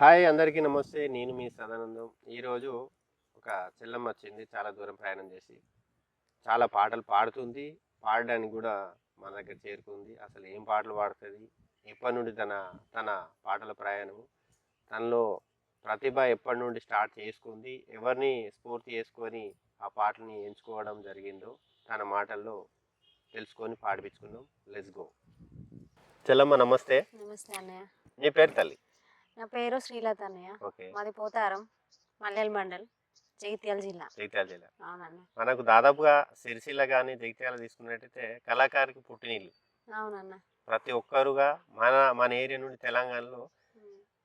Hi అందరికీ నమస్తే. నేను మీ సదానందం. ఈరోజు ఒక చెల్లమ్మ వచ్చింది. చాలా దూరం ప్రయాణం చేసి చాలా పాటలు పాడుతుంది. పాడడానికి కూడా మన దగ్గర చేరుకుంది. అసలు ఏం పాటలు పాడుతుంది? ఎప్పటి నుండి తన తన పాటల ప్రయాణం తనలో ప్రతిభ ఎప్పటి నుండి స్టార్ట్ చేసుకుంది? ఎవరిని స్ఫూర్తి చేసుకొని ఆ పాటని ఎంచుకోవడం జరిగిందో తన మాటల్లో తెలుసుకొని పాడిపించుకుందాం. లెట్స్ గో చెల్లమ్మ నమస్తే. నమస్తే అన్నయ్య. నీ పేరు తల్లి. నా పేరు శ్రీలత అన్నయ్య. ఓకే. మాది పోతారం మల్లెల మండల్ జగిత్యాల జిల్లా. జగిత్యాల జిల్లా. మనకు దాదాపుగా సిరిసిల్ల కానీ జగిత్యాల తీసుకున్నట్టయితే కళాకారికి పుట్టినీళ్ళు అవునన్న ప్రతి ఒక్కరుగా మన మన ఏరియా నుండి తెలంగాణలో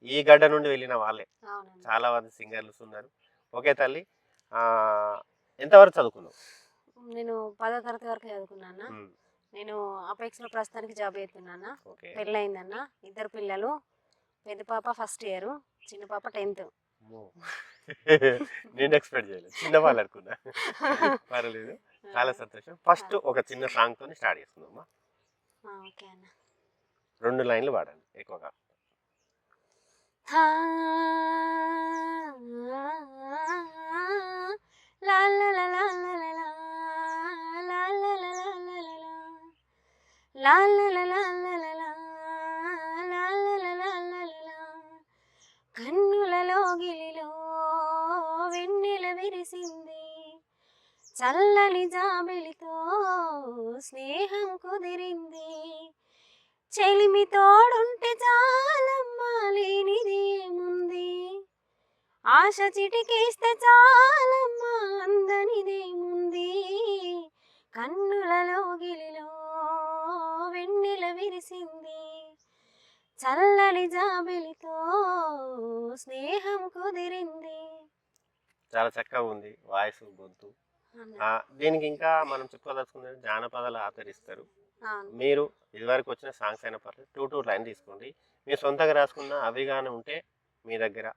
ఈ గడ్డ నుండి వెళ్ళిన వాళ్ళే. చాలా మంది సింగర్లు ఉన్నారు. ఓకే తల్లి ఆ, ఎంతవరకు చదువుకున్నావు? నేను పదో తరగతి వరకు చదువుకున్నాను ఉమ్, నేను అపెక్స్లో ప్రస్తుతానికి జాబ్ చేస్తున్నాను. ఓకే. పెళ్ళయిందన్న. ఇద్దరు పిల్లలు. పెద్ద పాప ఫస్ట్ ఇయర్ చిన్న పాప టెన్త్. నేను ఎక్స్పెక్ట్ చేయలేదు చిన్న వాళ్ళు అనుకున్నా పర్వాలేదు చాలా సంతోషం ఫస్ట్ ఒక చిన్న సాంగ్ తోని స్టార్ట్ చేసుకుందామా ఓకే అన్న రెండు లైన్లు పాడండి ఎక్కువగా లా లా లా లా చల్లని జాబిలితో స్నేహం కుదిరింది. చెలిమి తోడుంటే చాలమ్మా లేనిదేముంది. ఆశ చిటికేస్తే చాలమ్మా అందనిదేముంది. కన్నులలో గిలిలో వెన్నెల విరిసింది. చల్లని జాబిలితో స్నేహం కుదిరింది. చాలా చక్కగా ఉంది వాయిస్ గొంతు. దీనికి ఇంకా మనం చెప్పుకోదలుచుకున్నది జానపదాలు ఆచరిస్తారు. అవును. మీరు ఇదివరకు వచ్చిన సాంగ్స్ అయినా పర్లేదు టూ టూ లైన్ తీసుకోండి. మీరు సొంతంగా రాసుకున్న అవి కానీ ఉంటే మీ దగ్గర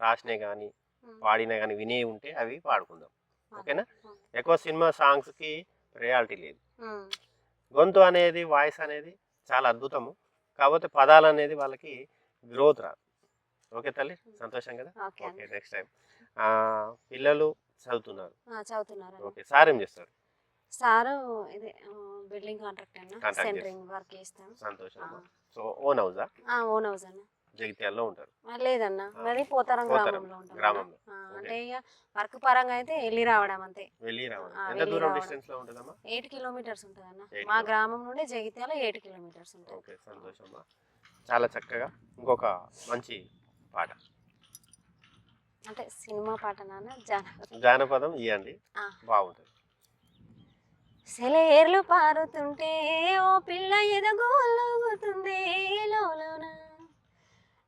రాసినవి కానీ పాడినవి కానీ వినే ఉంటే అవి పాడుకుందాం. ఓకేనా? ఎక్కువ సినిమా సాంగ్స్కి రియాలిటీ లేదు. గొంతు అనేది వాయిస్ అనేది చాలా అద్భుతము. కాకపోతే పదాలు అనేది వాళ్ళకి గ్రోత్ రాదు. ఓకే తల్లి? సంతోషం కదా? ఓకే. నెక్స్ట్ టైం పిల్లలు చదువుతున్నారు. చదువుతున్నారు. ఓకే సార్ ఏం చేస్తారు? సారు ఇది బిల్డింగ్ కాంట్రాక్ట్ అన్న సెంటరింగ్ వర్క్ చేస్తాం. సంతోషం. సో ఓన్ హౌసా? ఓన్ హౌస్ అన్న. జగిత్యాల్లో ఉంటారు. లేదన్న మాది పోతారం గ్రామంలో ఉంటాం. గ్రామంలో. అంటే ఇక వర్క్ పరంగా అయితే వెళ్ళి రావడం అంతే. వెళ్ళి రావాలి ఆ, ఎంత దూరం రావడం. డిస్టెన్స్లో ఉంటుందమ్మా? ఎయిట్ కిలోమీటర్స్ ఉంటుంది అన్న Eight మా. గ్రామం నుండి జగిత్యాల ఎయిట్ కిలోమీటర్స్ ఉంటుంది. ఓకే సంతోషమ్మా చాలా చక్కగా. ఇంకొక మంచి పాట. అంటే సినిమా పాట నాన్న జానపద జానపదం ఇవ్వండి. బాగుంటుంది. సెలయేర్లు పారుతుంటే ఓ పిల్ల ఎదగోలుగుతుంది లోలోన.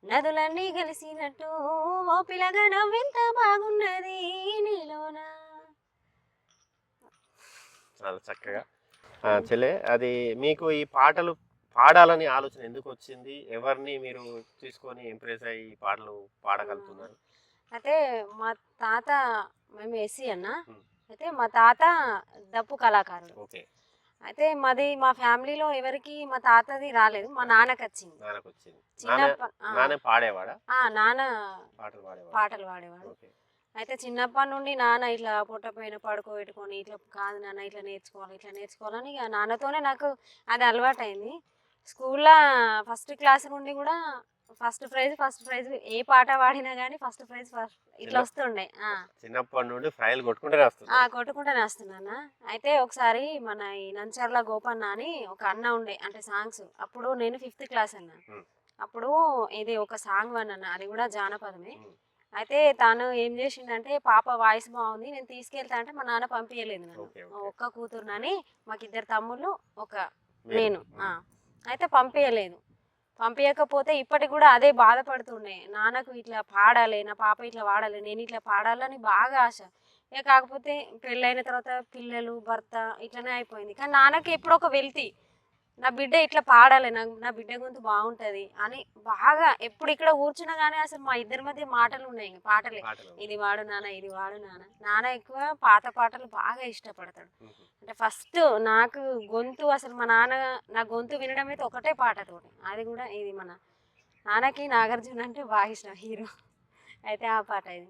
నదులన్నీ కలిసినట్టు ఓ పిల్లగా నవ్వెంత బాగున్నది నీలోన. చాలా చక్కగా. చెల్లె అది మీకు ఈ పాటలు పాడాలని ఆలోచన ఎందుకు వచ్చింది? ఎవరిని మీరు తీసుకొని ఇంప్రెస్ అయ్యి ఈ పాటలు పాడగలుగుతున్నారు? అయితే మా తాత మేము ఎస్సీ అన్న. అయితే మా తాత డప్పు కళాకారుడు. ఓకే. అయితే మాది మా ఫ్యామిలీలో ఎవరికి మా తాతది రాలేదు. మా నాన్నకి వచ్చింది. వచ్చింది నాన్న పాడేవాడా? పాటలు పాడేవాడా? అయితే చిన్నప్పటి నుండి నాన్న ఇట్లా పుట్ట పైన పడుకోబెట్టుకొని ఇట్లా కాదు నాన్న ఇట్లా నేర్చుకోవాలి ఇట్లా నేర్చుకోవాలని నాన్నతోనే నాకు అది అలవాటైంది. స్కూల్లో ఫస్ట్ క్లాస్ నుండి కూడా ఫస్ట్ ప్రైజ్ ఫస్ట్ ప్రైజ్. ఏ పాట పాడినా కానీ ఫస్ట్ ప్రైజ్ ఫస్ట్ ఇట్లా వస్తుండే. ఆ. చిన్నప్పటి నుండి ఫ్రైలు కొట్టుకుంటూనే ఆ, కొట్టుకుంటూనే వస్తున్నాను? అయితే ఒకసారి మన ఈ నంచర్ల గోపన్న అని ఒక అన్న ఉండే అంటే సాంగ్స్. అప్పుడు నేను ఫిఫ్త్ క్లాస్ అన్న. అప్పుడు ఇది ఒక సాంగ్ అన్న అది కూడా జానపదమే. అయితే తాను ఏం చేసిండంటే పాప వాయిస్ బాగుంది నేను తీసుకెళ్తా అంటే మా నాన్న పంపించలేదు నన్ను. ఒక్క కూతురునని మాకు ఇద్దరు తమ్ముళ్ళు ఒక నేను. అయితే పంపించలేదు పంపించకపోతే ఇప్పటికి కూడా అదే బాధపడుతుండే. నాన్నకు ఇట్లా పాడాలి నా పాప ఇట్లా పాడాలి నేను ఇట్లా పాడాలని బాగా ఆశ. ఇక కాకపోతే పెళ్ళైన తర్వాత పిల్లలు భర్త ఇట్లనే అయిపోయింది. కానీ నాన్నకి ఎప్పుడో ఒక వెళ్తి నా బిడ్డ ఇట్లా పాడాలి నా నా బిడ్డ గొంతు బాగుంటది అని బాగా ఎప్పుడు ఇక్కడ కూర్చున్నా కానీ అసలు మా ఇద్దరి మధ్య మాటలు ఉన్నాయి పాటలే. ఇది వాడు నాన్న ఇది వాడు నాన్న. నాన్న ఎక్కువ పాత పాటలు బాగా ఇష్టపడతాడు. అంటే ఫస్ట్ నాకు గొంతు అసలు మా నాన్న నా గొంతు వినడం అయితే ఒకటే పాటతోటి అది కూడా ఇది మన నాన్నకి నాగార్జున అంటే బాగా ఇష్టం హీరో. అయితే ఆ పాట ఇది.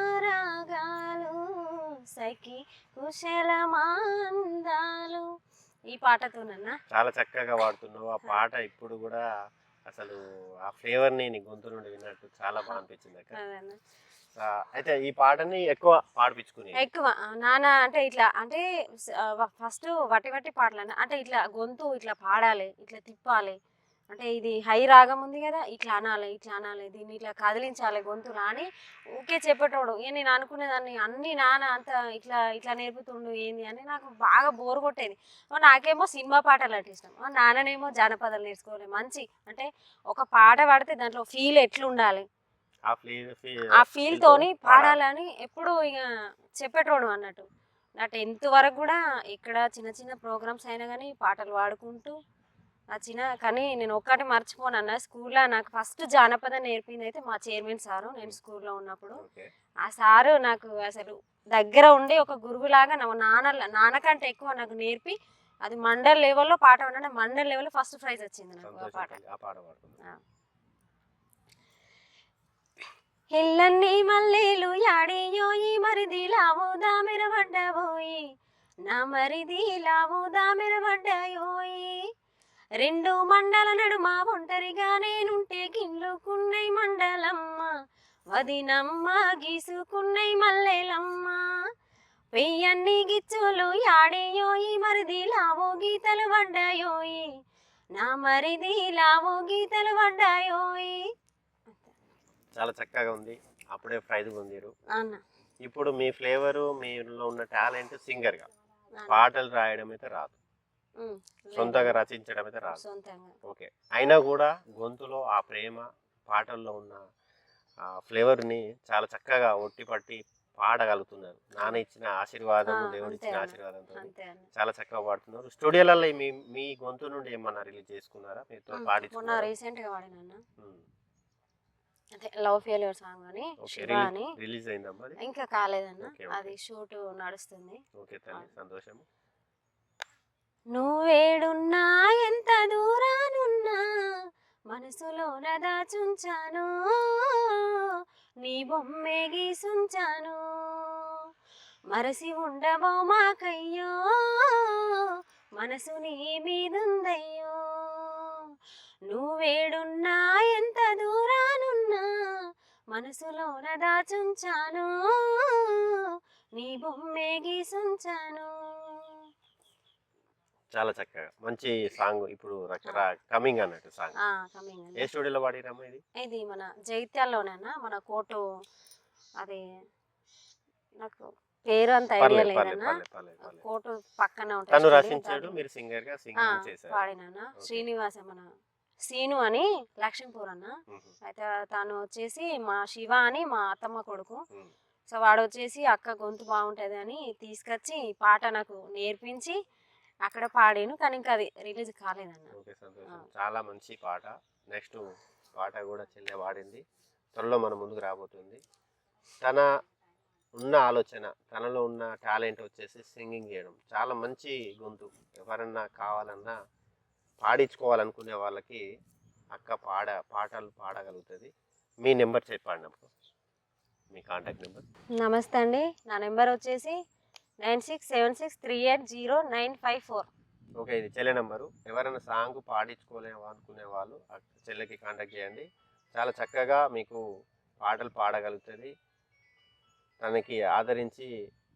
ప్రియతమారాగాలు సఖి కుశలమాందాలు. ఈ పాటతోనన్నా చాలా చక్కగా వాడుతున్నావు ఆ పాట ఇప్పుడు కూడా అసలు ఆ ఫ్లేవర్ని నీ గొంతు నుండి విన్నట్టు చాలా బాగా అనిపించింది అక్క. అయితే ఈ పాటని ఎక్కువ పాడిపించుకుని ఎక్కువ. నాన్న అంటే ఇట్లా అంటే ఫస్ట్ వట్టి వట్టి పాటలు అంటే ఇట్లా గొంతు ఇట్లా పాడాలి ఇట్లా తిప్పాలి అంటే ఇది హై రాగం ఉంది కదా ఇట్లా అనాలి ఇట్లా అనాలి దీన్ని ఇట్లా కదిలించాలి గొంతులా అని ఊకే చెప్పేటోడు. ఏ నేను అనుకునేదాన్ని అన్ని నాన్న అంత ఇట్లా ఇట్లా నేర్పుతుండు ఏంది అని నాకు బాగా బోర్ కొట్టేది. నాకేమో సినిమా పాటలు అంటే ఇష్టం. నాన్ననేమో జానపదాలు నేర్చుకోవాలి మంచి. అంటే ఒక పాట పాడితే దాంట్లో ఫీల్ ఎట్లుండాలి? ఆ ఫ్లే- ఫీ- ఆ ఫీల్ తోని పాడాలని ఎప్పుడు ఇక చెప్పేటోడు అన్నట్టు. నా టెన్త్ వరకు కూడా ఇక్కడ చిన్న చిన్న ప్రోగ్రామ్స్ అయినా కానీ పాటలు పాడుకుంటూ ఆ చిన్న కానీ నేను ఒక్కటి మర్చిపోను అన్న. స్కూల్లో నాకు ఫస్ట్ జానపదం నేర్పింది అయితే మా చైర్మన్ సారు. నేను స్కూల్లో ఉన్నప్పుడు. ఆ సారు నాకు అసలు దగ్గర ఉండి ఒక గురువులాగా నా నాన్న నాన్న కంటే ఎక్కువ నాకు నేర్పి అది మండల్ లెవెల్లో పాట ఉండడం మండల్ లెవెల్లో ఫస్ట్ ప్రైజ్ వచ్చింది నాకు ఆ పాట. ఇల్లన్నీ మల్లెలు యాడియోయి మరిది లావుదా మెరబడ్డబోయి నా మరిది లావుదా మెరబడ్డాయోయి రెండు మండల నడుమ ఒంటరిగా నేనుంటే గిల్లుకున్నై మండలమ్మ వదినమ్మ గీసుకున్నై మల్లెలమ్మ. పెయ్యన్ని గిచ్చులు యాడియోయి మరిది లావో గీతలు పడ్డాయోయి నా మరిది లావో గీతలు పడ్డాయోయి చాలా చక్కగా ఉంది. అప్పుడే ప్రైజ్ పొందిరు. అన్న ఇప్పుడు మీ ఫ్లేవర్ మీలో ఉన్న టాలెంట్ సింగర్గా అన్న. పాటలు రాయడం అయితే రాదు. సొంతగా. రచించడం అయితే రాదు. సొంతంగా. ఓకే. అయినా కూడా గొంతులో ఆ ప్రేమ పాటల్లో ఉన్న ఆ ఫ్లేవర్ని చాలా చక్కగా ఒట్టి పట్టి పాడగలుగుతున్నారు. నాన్న ఇచ్చిన ఆశీర్వాదం దేవుడు ఇచ్చిన. ఆశీర్వాదంతో చాలా చక్కగా పాడుతున్నారు. స్టూడియోలలో మీ మీ గొంతు నుండి ఏమన్నా రిలీజ్ చేసుకున్నారా? మీతో మొన్న పాడించుకున్నారా? రీసెంట్గా. అదే లవ్ ఫెయిల్యూర్ సాంగ్ అని శివ అని. రిలీజ్ అయిందమ్మా ఇంకా కాలేదన్న. అది షూట్ నడుస్తుంది. ఓకే తల్లి సంతోషం నువ్వేడున్నా ఎంత దూరానున్నా మనసులోన దాచుంచాను నీ బొమ్మే గీసుంచాను మరసి ఉండబో మాకయ్యో మనసు నీ మీదుందయ్యో. నువ్వేడున్నా ఎంత దూరానున్నా మనసులోన దాచుంచాను నీ బొమ్మే గీసుంచాను. చాలా చక్కగా. మంచి సాంగ్ ఇప్పుడు కమింగ్ అన్నట్టు సాంగ్. ఏ స్టూడియోలో పాడిరమ్మా ఇది? ఇది మన జైత్యాల్లోనేనా? మన కోటు అది నాకు పేరు అంత ఐడియా లేదన్నా. కోటు పక్కన ఉంటుంది తను రచించాడు మీరు సింగర్గా సింగింగ్ చేశారు. పాడినానా? ఓకే. శ్రీనివాస మన సీను అని లక్ష్మీపూర్ అన్న. అయితే తను వచ్చేసి మా శివ అని మా అత్తమ్మ కొడుకు. సో వాడు వచ్చేసి అక్క గొంతు బాగుంటుంది అని తీసుకొచ్చి పాట నాకు నేర్పించి అక్కడ పాడాను కానీ ఇంకా అది రిలీజ్ కాలేదన్న. చాలా మంచి పాట. నెక్స్ట్ పాట కూడా చెల్లె పాడింది. త్వరలో మన ముందుకు రాబోతుంది. తన ఉన్న ఆలోచన తనలో ఉన్న టాలెంట్ వచ్చేసి సింగింగ్ చేయడం. చాలా మంచి గొంతు. ఎవరన్నా కావాలన్నా పాడించుకోవాలనుకునే వాళ్ళకి అక్క పాడ పాటలు పాడగలుగుతుంది. మీ నెంబర్ చెప్పండి నాకు మీ కాంటాక్ట్ నెంబర్. నమస్తే అండి. నా నెంబర్ వచ్చేసి nine six seven six three eight zero nine five four. Okay ఇది చెల్లె నెంబరు. ఎవరైనా సాంగ్ పాడించుకోలేము అనుకునే వాళ్ళు చెల్లెకి కాంటాక్ట్ చేయండి. చాలా చక్కగా మీకు పాటలు పాడగలుగుతుంది. తనకి ఆదరించి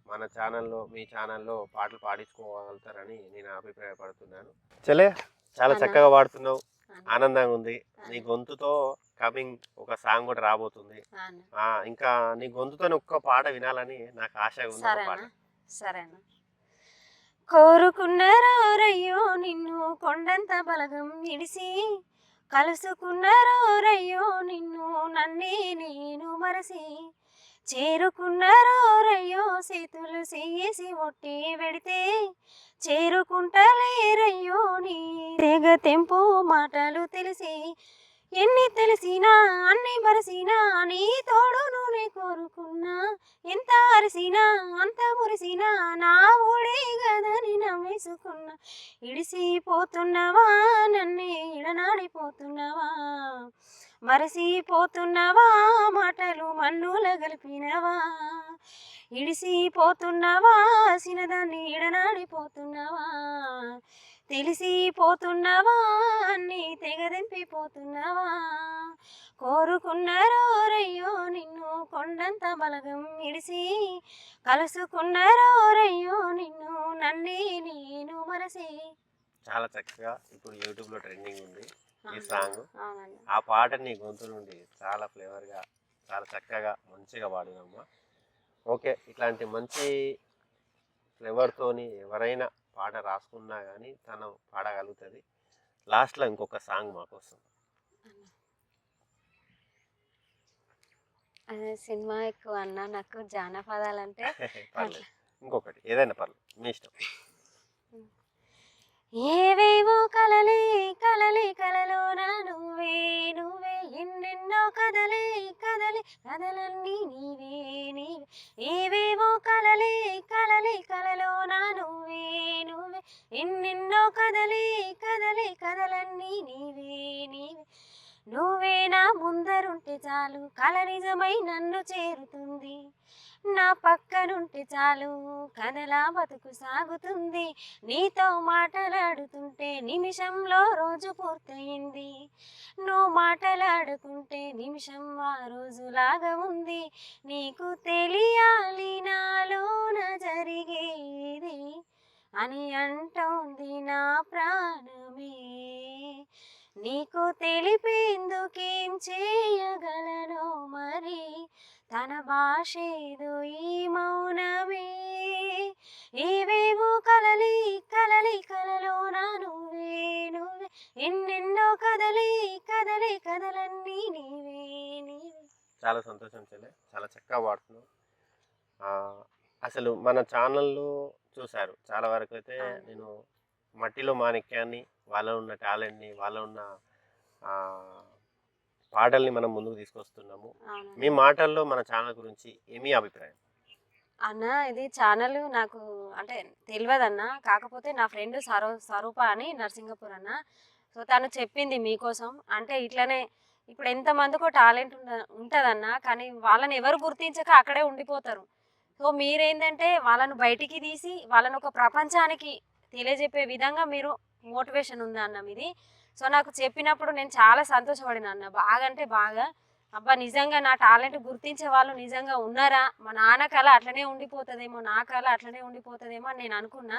మన ఛానల్లో మీ ఛానల్లో పాటలు పాడించుకోగలుగుతారని నేను అభిప్రాయపడుతున్నాను. చెల్లె చాలా. చక్కగా పాడుతున్నావు. ఆనందంగా ఉంది. నీ. గొంతుతో కమింగ్ ఒక సాంగ్ కూడా రాబోతుంది. ఇంకా నీ గొంతుతో ఒక్క పాట వినాలని నాకు ఆశ ఉంది పాట. సరేనా? సరేనా కోరుకున్నారోరయ్యో నిన్ను కొండంత బలగం ఇడిసి కలుసుకున్నారోరయ్యో నిన్ను నన్నే నేను మరసి చేరుకున్నారోరయ్యో సేతులు చేసి ఒట్టి పెడితే చేరుకుంటలేరయ్యో నీ తెగ తెంపు మాటలు తెలిసి ఎన్ని తెలిసినా అన్ని మరసినా నీ తోడు నూనె కోరుకున్నా. ఎంత అరిసినా అంత మురిసినా నా ఊడే గదని నమ్మేసుకున్నా ఇడిసిపోతున్నవా నన్నే ఇడనాడిపోతున్నవా? మరసిపోతున్నవా మాటలు మన్నుల గలిపినవా? ఇడిసిపోతున్నవా సినదాన్ని ఇడనాడిపోతున్నవా? తెలిసిపోతున్నవా? అన్ని తెగదెంపిపోతున్నవా? కోరుకున్నారోరయ్యో నిన్ను కొండంత బలగం ఇడిసి కలుసుకున్నారోరయ్యో నిన్ను నన్నే నేను మరసి. చాలా చక్కగా ఇప్పుడు యూట్యూబ్లో ట్రెండింగ్ ఉంది ఈ సాంగ్. ఆ పాట నీ గొంతు నుండి చాలా ఫ్లేవర్గా చాలా చక్కగా మంచిగా పాడినమ్మా ఓకే ఇట్లాంటి మంచి ఫ్లేవర్ తోని ఎవరైనా పాట రాసుకున్నా కానీ తను పాడగలుగుతుంది. లాస్ట్లో ఇంకొక సాంగ్ మాకోసం. సినిమా ఎక్కువ అన్న నాకు జానపదాలంటే పర్లేదు. ఇంకొకటి ఏదైనా పర్లేదు మీ ఇష్టం. ఏవేవో కలలే కలలే కలలోన నువ్వే నువ్వే ఎన్నెన్నో కదలే కదలే కదలన్నీ నీవే నీవే. ఏవేవో కదలే కదలే కదలన్నీ నీవే నీవే. నువ్వే నా ముందరుంటే చాలు కల నిజమై నన్ను చేరుతుంది. నా పక్కనుంటే చాలు కథలా బతుకు సాగుతుంది. నీతో మాటలాడుతుంటే నిమిషంలో రోజు పూర్తయింది. నువ్వు మాటలాడుకుంటే నిమిషం ఆ రోజులాగా ఉంది. నీకు తెలియాలి నాలోన జరిగేది. అని అంటోంది నా ప్రాణమే. నీకు తెలిపేందుకేం చేయగలను మరి? తన భాషేదు ఈ మౌనమే. ఏవేవో కలలి కలలి కలలో నువ్వే నువ్వే ఎన్నెన్నో కదలి కదలి కదలన్నీ నీవే నీవే. చాలా సంతోషం చెల్లె. చాలా చక్కగా పాడుతున్నావు. అసలు మన ఛానల్లో చూశారు. చాలా వరకు అయితే. నేను మట్టిలో మాణిక్యాన్ని వాళ్ళ ఉన్న టాలెంట్ని వాళ్ళ ఉన్న పాటల్ని మనం ముందుకు తీసుకొస్తున్నాము. మీ మాటల్లో మన ఛానల్ గురించి ఏమీ అభిప్రాయం? అన్న ఇది ఛానల్ నాకు అంటే తెలియదన్న కాకపోతే నా ఫ్రెండ్ సరూ స్వరూప అని నర్సింగపూర్ అన్న. సో తను చెప్పింది మీకోసం. అంటే ఇట్లనే ఇప్పుడు ఎంతమందికో టాలెంట్ ఉండ ఉంటుందన్న. కానీ వాళ్ళని ఎవరు గుర్తించక అక్కడే ఉండిపోతారు. సో మీరేంటంటే వాళ్ళను బయటికి తీసి వాళ్ళని ఒక ప్రపంచానికి తెలియజెప్పే విధంగా మీరు మోటివేషన్ ఉంది అన్న మీది సో నాకు చెప్పినప్పుడు నేను చాలా సంతోషపడిన అన్న బాగా అంటే బాగా. అబ్బా నిజంగా నా టాలెంట్ గుర్తించే వాళ్ళు నిజంగా ఉన్నారా? మా నాన్న కళ అట్లనే ఉండిపోతుందేమో నా కళ అట్లనే ఉండిపోతుందేమో అని నేను అనుకున్నా.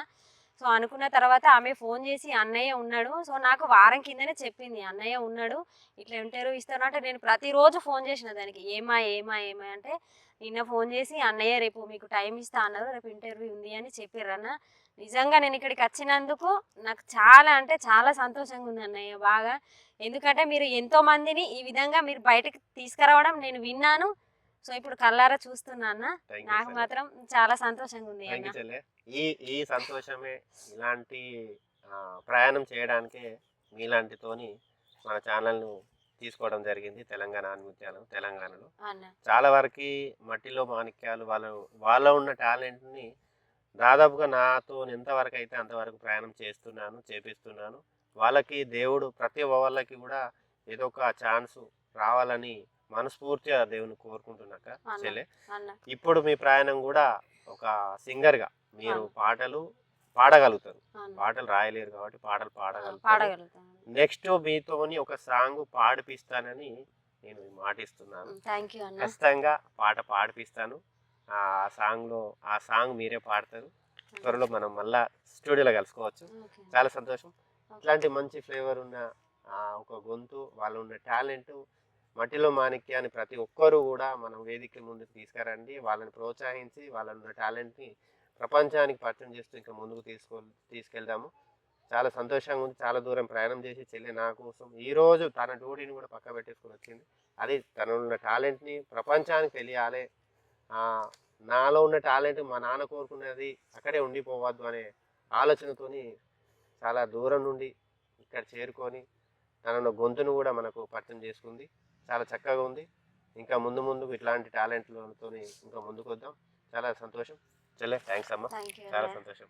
సో అనుకున్న తర్వాత ఆమె ఫోన్ చేసి అన్నయ్య ఉన్నాడు. సో నాకు వారం కిందనే చెప్పింది అన్నయ్య ఉన్నాడు ఇట్లా ఇంటర్వ్యూ ఇస్తాను అంటే నేను ప్రతిరోజు ఫోన్ చేసిన దానికి ఏమా ఏమా ఏమా అంటే నిన్న ఫోన్ చేసి అన్నయ్య రేపు మీకు టైం ఇస్తా అన్నారు రేపు ఇంటర్వ్యూ ఉంది అని చెప్పిర్రన్న నిజంగా నేను ఇక్కడికి వచ్చినందుకు నాకు చాలా అంటే చాలా సంతోషంగా ఉంది అన్నయ్య బాగా. ఎందుకంటే మీరు ఎంతో మందిని ఈ విధంగా మీరు బయటకు తీసుకురావడం నేను విన్నాను. సో ఇప్పుడు కల్లారా చూస్తున్నా నాకు మాత్రం చాలా సంతోషంగా ఉంది ఈ ఈ సంతోషమే ఇలాంటి ప్రయాణం చేయడానికే మీలాంటితోని మన ఛానల్ను తీసుకోవడం జరిగింది తెలంగాణ ఆన్మిత్యాలు తెలంగాణలో. చాలా వరకు మట్టిలో మాణిక్యాలు వాళ్ళ వాళ్ళ ఉన్న టాలెంట్ని దాదాపుగా నాతో ఎంతవరకు అయితే అంతవరకు ప్రయాణం చేస్తున్నాను చేపిస్తున్నాను. వాళ్ళకి దేవుడు ప్రతి వాళ్ళకి కూడా ఏదో ఒక ఛాన్స్ రావాలని మనస్ఫూర్తిగా దేవుని కోరుకుంటున్నాక. చెల్లె. ఇప్పుడు మీ ప్రయాణం కూడా ఒక సింగర్గా మీరు అవును. పాటలు పాడగలుగుతారు. పాటలు రాయలేరు కాబట్టి పాటలు పాడగలుగుతారు. నెక్స్ట్ మీతోని ఒక సాంగ్ పాడిపిస్తానని నేను మాటిస్తున్నాను ఖచ్చితంగా పాట పాడిపిస్తాను. ఆ సాంగ్లో ఆ సాంగ్ మీరే పాడతారు. త్వరలో మనం మళ్ళా స్టూడియోలో కలుసుకోవచ్చు. చాలా సంతోషం. ఇట్లాంటి మంచి ఫ్లేవర్ ఉన్న ఒక గొంతు వాళ్ళు ఉన్న టాలెంట్ మట్టిలో మాణిక్యాన్ని ప్రతి ఒక్కరూ కూడా మనం వేదిక ముందుకు తీసుకురండి. వాళ్ళని ప్రోత్సహించి వాళ్ళ ఉన్న టాలెంట్ని ప్రపంచానికి పరిచయం చేస్తూ ఇంకా ముందుకు తీసుకో తీసుకెళ్దాము. చాలా సంతోషంగా ఉంది. చాలా దూరం ప్రయాణం చేసి చెల్లి నా కోసం ఈరోజు తన డ్యూటీని కూడా పక్క పెట్టేసుకొని వచ్చింది. అది తనలో ఉన్న టాలెంట్ని ప్రపంచానికి తెలియాలి. నాలో ఉన్న టాలెంట్ మా నాన్న కోరుకున్నది అక్కడే ఉండిపోవద్దు అనే ఆలోచనతోని చాలా దూరం నుండి ఇక్కడ చేరుకొని తన గొంతును కూడా మనకు పరిచయం చేసుకుంది. చాలా చక్కగా ఉంది. ఇంకా ముందు ముందుకు ఇట్లాంటి టాలెంట్లతో ఇంకా ముందుకు వద్దాం చాలా సంతోషం. చెల్లె థ్యాంక్స్ అమ్మ. చాలా సంతోషం.